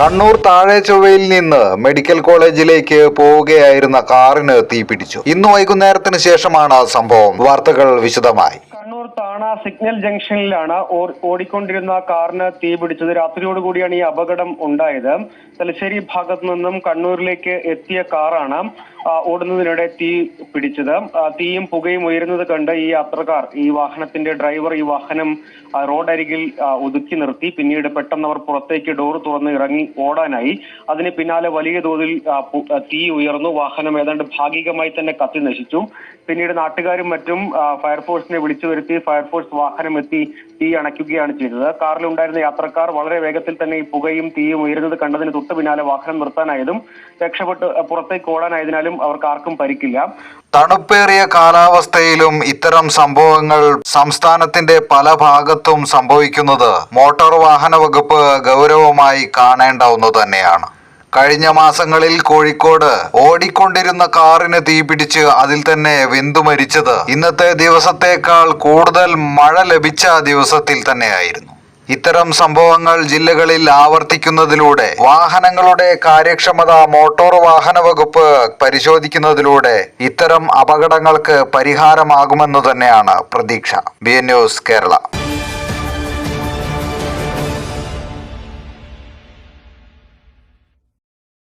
കണ്ണൂർ താഴെ ചൊവ്വയിൽ നിന്ന് മെഡിക്കൽ കോളേജിലേക്ക് പോവുകയായിരുന്ന കാറിന് തീപിടിച്ചു. ഇന്ന് വൈകുന്നേരത്തിന് ശേഷമാണ് സംഭവം. വാർത്തകൾ വിശദമായി. താണ സിഗ്നൽ ജംഗ്ഷനിലാണ് ഓടിക്കൊണ്ടിരുന്ന കാറിന് തീ പിടിച്ചത്. രാത്രിയോടുകൂടിയാണ് ഈ അപകടം ഉണ്ടായത്. തലശ്ശേരി ഭാഗത്തു നിന്നും കണ്ണൂരിലേക്ക് എത്തിയ കാറാണ് ഓടുന്നതിനിടെ തീ പിടിച്ചത്. തീയും പുകയും ഉയരുന്നത് കണ്ട് ഈ യാത്രക്കാർ ഈ വാഹനത്തിന്റെ ഡ്രൈവർ ഈ വാഹനം റോഡരികിൽ ഒതുക്കി നിർത്തി. പിന്നീട് പെട്ടെന്ന് അവർ പുറത്തേക്ക് ഡോർ തുറന്ന് ഇറങ്ങി ഓടാനായി. അതിന് പിന്നാലെ വലിയ തോതിൽ തീ ഉയർന്നു. വാഹനം ഏതാണ്ട് ഭാഗികമായി തന്നെ കത്തി നശിച്ചു. പിന്നീട് നാട്ടുകാരും മറ്റും ഫയർഫോഴ്സിനെ വിളിച്ചു വരുത്തി ഫയർഫോഴ്സ് വാഹനം എത്തി തീ അണയ്ക്കുകയാണ് ചെയ്തത്. കാറിലുണ്ടായിരുന്ന യാത്രക്കാർ വളരെ വേഗത്തിൽ തന്നെ ഈ പുകയും തീയും ഉയരുന്നത് കണ്ടതിന് തൊട്ട് പിന്നാലെ വാഹനം നിർത്താനായതും രക്ഷപ്പെട്ട് പുറത്തേക്ക് ഓടാനായതിനാലും അവർക്ക് ആർക്കും പരിക്കില്ല. തണുപ്പേറിയ കാലാവസ്ഥയിലും ഇത്തരം സംഭവങ്ങൾ സംസ്ഥാനത്തിന്റെ പല ഭാഗത്തും സംഭവിക്കുന്നത്. മോട്ടോർ വാഹന വകുപ്പ് ഗൗരവമായി കാണേണ്ട തന്നെയാണ്. കഴിഞ്ഞ മാസങ്ങളിൽ കോഴിക്കോട് ഓടിക്കൊണ്ടിരുന്ന കാറിന് തീപിടിച്ച് അതിൽ തന്നെ വെന്തു മരിച്ചത്. ഇന്നത്തെ ദിവസത്തേക്കാൾ കൂടുതൽ മഴ ലഭിച്ച ദിവസത്തിൽ തന്നെയായിരുന്നു. ഇത്തരം സംഭവങ്ങൾ ജില്ലകളിൽ ആവർത്തിക്കുന്നതിലൂടെ വാഹനങ്ങളുടെ കാര്യക്ഷമത മോട്ടോർ വാഹന വകുപ്പ് പരിശോധിക്കുന്നതിലൂടെ ഇത്തരം അപകടങ്ങൾക്ക് പരിഹാരമാകുമെന്നു തന്നെയാണ് പ്രതീക്ഷ. B news Kerala